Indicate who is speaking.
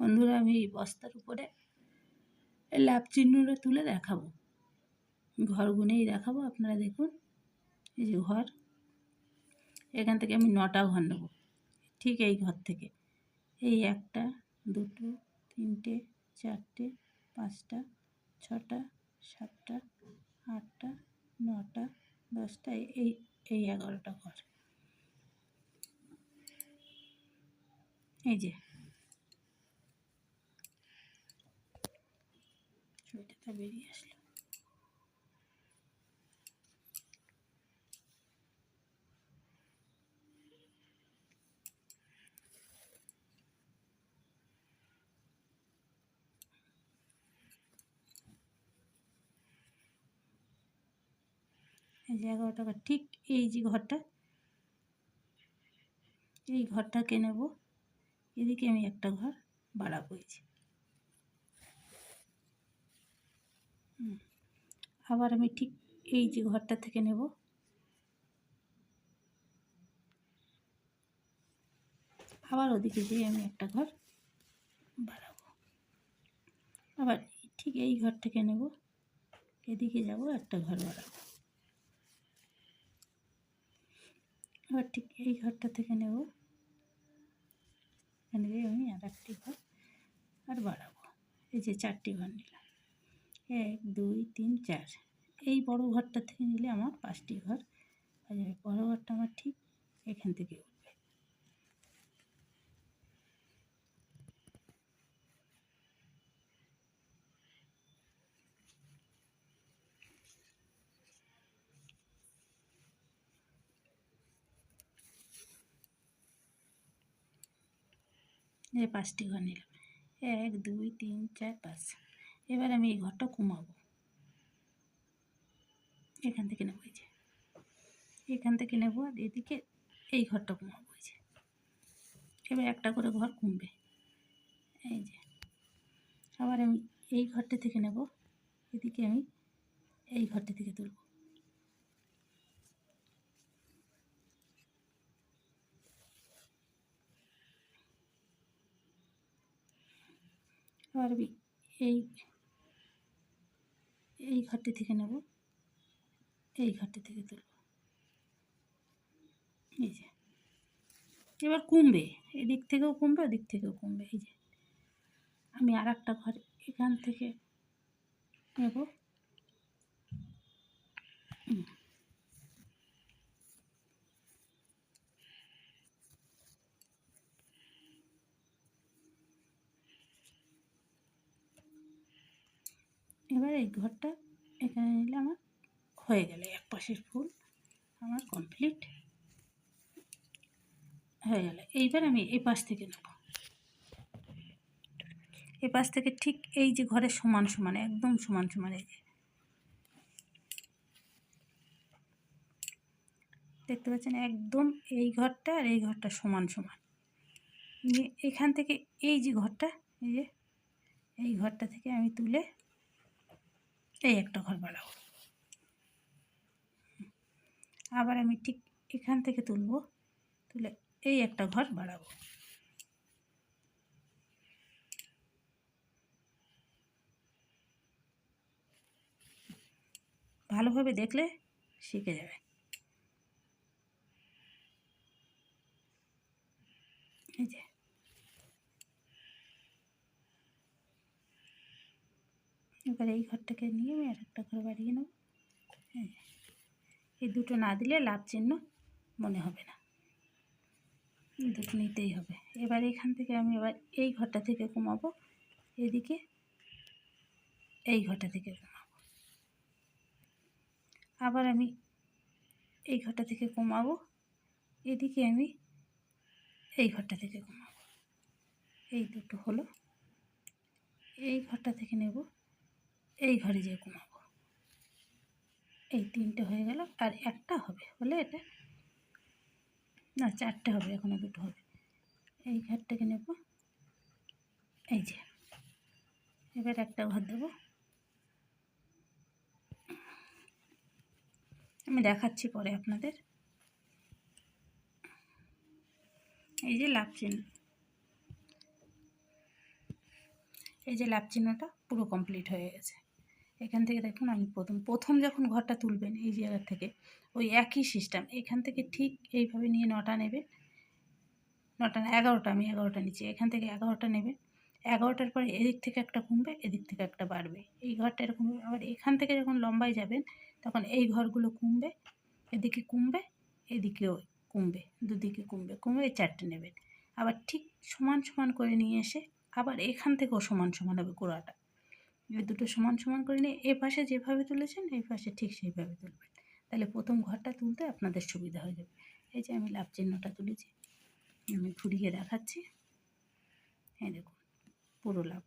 Speaker 1: বন্ধুরা, আমি এই বস্তার উপরে লাভ চিহ্নটা তুলে দেখাবো। ঘর গুনেই দেখাবো, আপনারা দেখুন। এই যে ঘর, এখান থেকে আমি নটা ঘর নেব। ঠিক এই ঘর থেকে। এই একটা, দুটো, তিনটে, চারটে, পাঁচটা, ছটা, সাতটা, আটটা, নটা, দশটা এই এই এগারোটা ঘর। এই যে ছবিটা বেরিয়ে আসলো। এই যে এগারো টাকা, ঠিক এই যে ঘরটা, এই ঘরটাকে নেব? এদিকে আমি একটা ঘর বাড়াবো এই আবার আমি ঠিক এই যে ঘরটা থেকে নেব। আবার ওদিকে যেয়ে আমি একটা ঘর বাড়াবো আবার ঠিক এই ঘর থেকে নেব, এদিকে যাব, একটা ঘর বাড়াবো আবার ঠিক এই ঘরটা থেকে নেব। এখানে আমি আর একটি ঘর আর বাড়াবো এই যে চারটি ঘর নিলাম। এক, দুই, তিন, চার। এই বড় ঘরটা থেকে নিলে আমার পাঁচটি ঘর হয়ে যাবে। বড় ঘরটা আমার ঠিক এখান থেকে উঠবে। পাঁচটি ঘর নিলাম। এক, দুই, তিন, চার, পাঁচ। এবার আমি এই ঘরটা কমাবো। এখান থেকে নেব এই যে। এখান থেকে নেব আর এদিকে এই ঘরটা কমাবো এই যে। এবার একটা করে ঘর কমবে। এই যে। আবার আমি এই ঘরটা থেকে নেব। এদিকে আমি এই ঘরটা থেকে তুলব। আবার এই এই ঘাটটি থেকে নেব। এই ঘাটটি থেকে তুলব। এই যে। এবার কমবে এদিক থেকেও কমবে ওদিক থেকেও কমবে এই যে। আমি আর একটা ঘর এখান থেকে নেব। এবার এই ঘরটা এখানে নিলে আমার হয়ে গেলে, এক পাশের ফুল আমার কমপ্লিট হয়ে গেল। এইবার আমি এই পাশ থেকে নেব। এই পাশ থেকে ঠিক এই যে ঘরের সমান সমান, একদম সমান সমান এই যে। দেখতে পাচ্ছেন একদম এই ঘরটা আর এই ঘরটা সমান সমান। এখান থেকে এই যে ঘরটা, এই যে এই ঘরটা থেকে আমি তুলে এই একটা ঘর বাড়াবো আবার আমি ঠিক এখান থেকে তুলব, তুলে এই একটা ঘর বাড়াবো ভালোভাবে দেখলে শিখে যাবে। এই যে। এবার এই ঘরটাকে নিয়ে আমি আর একটা ঘর বাড়িয়ে নেব। হ্যাঁ এই দুটো না দিলে লাভ চিহ্ন মনে হবে না। দুটো নিতেই হবে। এবার এখান থেকে আমি এবার এই ঘরটা থেকে কমাবো এদিকে এই ঘরটা থেকে কমাবো আবার আমি এই ঘরটা থেকে কমাবো এদিকে আমি এই ঘরটা থেকে কমাবো এই দুটো হলো। এই ঘরটা থেকে নেব। এই ঘরে যেয়ে কমাবো এই তিনটে হয়ে গেল, আর একটা হবে, হলে এটা না, চারটে হবে এখনও দুটো হবে। এই ঘরটাকে নেব, এই যে, এবার একটা ঘর দেব। আমি দেখাচ্ছি পরে আপনাদের। এই যে লাভ চিহ্ন। এই যে লাভ চিহ্নটা পুরো কমপ্লিট হয়ে গেছে। এখান থেকে দেখুন আমি প্রথম প্রথম যখন ঘরটা তুলবেন এই জায়গা থেকে, ওই একই সিস্টেম এখান থেকে ঠিক এইভাবে নিয়ে নটা নেবেন। নটা না, এগারোটা, আমি এগারোটা নিচ্ছি, এখান থেকে এগারোটা নেবেন। এগারোটার পরে এদিক থেকে একটা কমবে, এদিক থেকে একটা বাড়বে। এই ঘরটা এরকম, আবার এখান থেকে যখন লম্বায় যাবেন, তখন এই ঘরগুলো কমবে, এদিকে কমবে, এদিকেও কমবে, দুদিকে কমবে কমবে চারটে নেবেন। আবার ঠিক সমান সমান করে নিয়ে এসে আবার এখান থেকেও সমান সমান হবে গোড়াটা। এই দুটো সমান সমান করে নিয়ে এ পাশে যেভাবে তুলেছেন, এই পাশে ঠিক সেইভাবে তুলবেন। তাহলে প্রথম ঘরটা তুলতে আপনাদের সুবিধা হয়ে যাবে। এই যে আমি লাভ চিহ্নটা তুলেছি, আমি ঘুরিয়ে দেখাচ্ছি। হ্যাঁ দেখুন, পুরো লাভ।